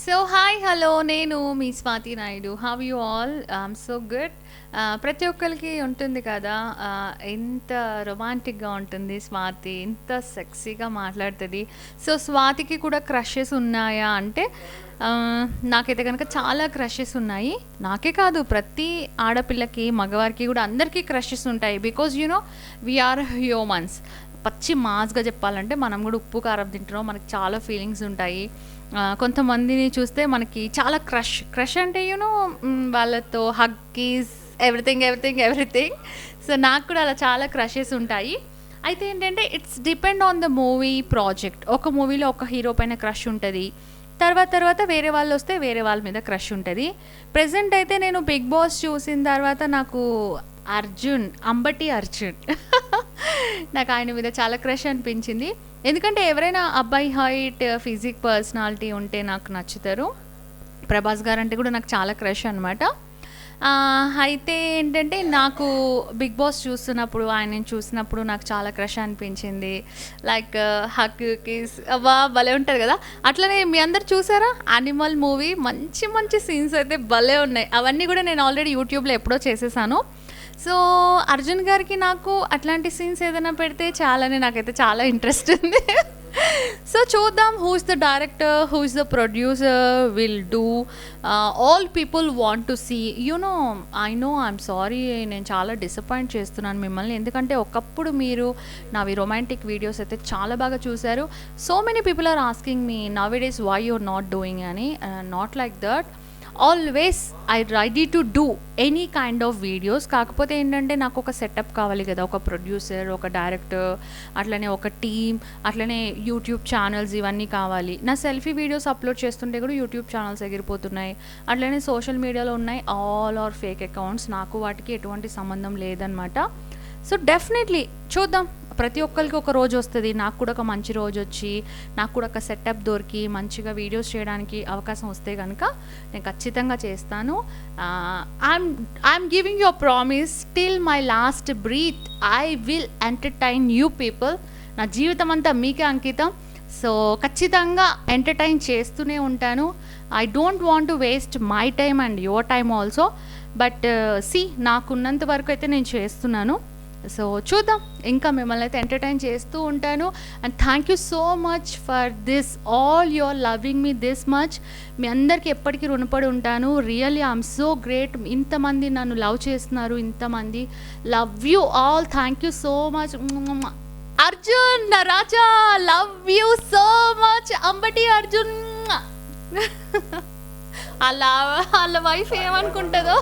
So hi hello నేను మీ Swathi Naidu. Have you all I'm so good ప్రతి ఒక్కరికి ఉంటుంది కదా uh, ఎంత రొమాంటిక్గా ఉంటుంది స్వాతి ఎంత సెక్సీగా మాట్లాడుతుంది. సో స్వాతికి కూడా క్రషెస్ ఉన్నాయా అంటే uh, నాకైతే కనుక చాలా క్రషెస్ ఉన్నాయి. నాకే కాదు ప్రతి ఆడపిల్లకి మగవారికి కూడా అందరికీ క్రషెస్ ఉంటాయి. బికాజ్ యూనో వీఆర్ హ్యూమన్స్ పచ్చి మాస్గా చెప్పాలంటే మనం కూడా ఉప్పు కారం తింటున్నాం. మనకి చాలా ఫీలింగ్స్ ఉంటాయి. కొంతమందిని చూస్తే మనకి చాలా క్రష్ క్రష్ అంటే యూనో వాళ్ళతో huggies everything everything everything so నాకు కూడా అలా చాలా క్రషెస్ ఉంటాయి. అయితే ఏంటంటే it's depend on the movie project ఒక మూవీలో ఒక హీరో పైన క్రష్ ఉంటుంది. తర్వాత తర్వాత వేరే వాళ్ళు వస్తే వేరే వాళ్ళ మీద క్రష్ ఉంటుంది. ప్రజెంట్ అయితే నేను బిగ్ బాస్ చూసిన తర్వాత నాకు అర్జున్ అంబటి అర్జున్ నాకు ఆయన మీద చాలా క్రష్ అనిపించింది. ఎందుకంటే ఎవరైనా అబ్బాయి హైట్ ఫిజిక్ పర్సనాలిటీ ఉంటే నాకు నచ్చుతారు. ప్రభాస్ గారు అంటే కూడా నాకు చాలా క్రష్ అనమాట అయితే ఏంటంటే నాకు బిగ్ బాస్ చూస్తున్నప్పుడు ఆయన చూసినప్పుడు నాకు చాలా క్రష్ అనిపించింది. లైక్ హక్ కిస్ అవ్వా భలే ఉంటుంది కదా. అట్లనే మీ అందరు చూసారా? అనిమల్ మూవీ మంచి మంచి సీన్స్ అయితే భలే ఉన్నాయి. అవన్నీ కూడా నేను ఆల్రెడీ యూట్యూబ్లో ఎప్పుడో చేసేసాను. సో అర్జున్ గారికి నాకు అట్లాంటి సీన్స్ ఏదైనా పెడితే చాలానే నాకైతే చాలా ఇంట్రెస్ట్ ఉంది. సో చూద్దాం who's the director who's the producer will do all people want to see you know I know I'm sorry నేను చాలా డిసప్పాయింట్ చేస్తున్నాను మిమ్మల్ని. ఎందుకంటే ఒకప్పుడు మీరు నావి రొమాంటిక్ వీడియోస్ అయితే చాలా బాగా చూశారు. So many people are asking me now it is why you're not doing అని not like that always I ready to do any kind of videos కాకపోతే ఏంటంటే నాకు ఒక సెటప్ కావాలి కదా. ఒక ప్రొడ్యూసర్ ఒక డైరెక్టర్ అట్లనే ఒక టీమ్ అట్లనే యూట్యూబ్ ఛానల్స్ ఇవన్నీ కావాలి. నా సెల్ఫీ వీడియోస్ అప్లోడ్ చేస్తుంటే కూడా యూట్యూబ్ ఛానల్స్ ఎగిరిపోతున్నాయి. అట్లనే సోషల్ మీడియాలో ఉన్నాయి. ఆల్ ఆర్ ఫేక్ అకౌంట్స్ నాకు వాటికి ఎటువంటి సంబంధం లేదనమాట సో డెఫినెట్లీ చూద్దాం. ప్రతి ఒక్కరికి ఒక రోజు వస్తుంది. నాకు కూడా ఒక మంచి రోజు వచ్చి నాకు కూడా ఒక సెటప్ దొరికి మంచిగా వీడియోస్ చేయడానికి అవకాశం వస్తే కనుక నేను ఖచ్చితంగా చేస్తాను. I'm I'm giving your promise till my last breath I will entertain you people నా జీవితం అంతా మీకే అంకితం. సో ఖచ్చితంగా ఎంటర్టైన్ చేస్తూనే ఉంటాను. I don't want to waste my time and your time also but see నాకున్నంత వరకు అయితే నేను చేస్తున్నాను. సో చూద్దాం. ఇంకా మిమ్మల్ని అయితే ఎంటర్టైన్ చేస్తూ ఉంటాను. And thank you so much for this all your loving me this much మీ అందరికీ ఎప్పటికీ రుణపడి ఉంటాను. రియల్లీ ఐఎమ్ సో గ్రేట్ ఇంతమంది నన్ను లవ్ చేస్తున్నారు ఇంతమంది. Love you all thank you so much Arjun Raja love you so much Ambati Arjun. అలా వాళ్ళ వైఫ్ ఏమనుకుంటుందో.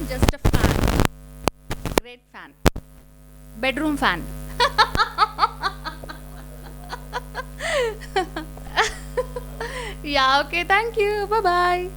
I'm just a fan. Great fan. Bedroom fan. yeah, okay, thank you. Bye bye.